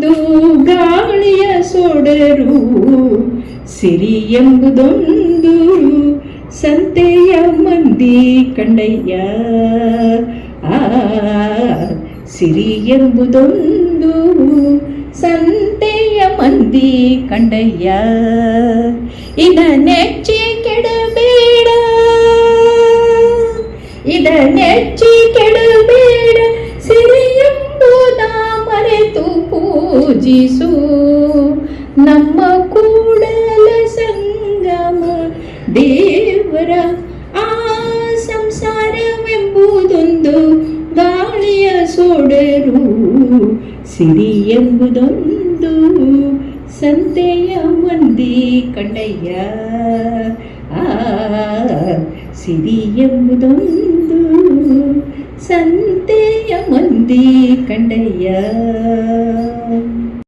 ಎಂಬುದೊಂದು ಗಾಳಿಯ ಸೊಡರು ಸಿರಿ ಎಂಬುದೊಂದು ಸಂತೆಯ ಮಂದಿ ಕಂಡಯ್ಯ. ಆ, ಸಿರಿ ಎಂಬುದೊಂದು ಸಂತೆಯ ಮಂದಿ ಕಂಡಯ್ಯ. ಇದ ನೆಚ್ಚಿ ಕೆಡಬೇಡ, ಇದ ನೆಚ್ಚಿ ಕೆಡಬೇಡ ಪೂಜಿಸು ನಮ್ಮ ಕೂಡಲ ಸಂಗಮ ದೇವರ ಆ ಸಂಸಾರವೆಂಬುದೊಂದು ಗಾಳಿಯ ಸೊಡರು ಸಿರಿ ಎಂಬುದೊಂದು ಸಂತೆಯ ಮಂದಿ ಕಂಡಯ್ಯ ಆ ಸಿರಿ ಎಂಬುದೊಂದು ಸಂತೆಯ ಮಂದಿ ಕಂಡಯ್ಯ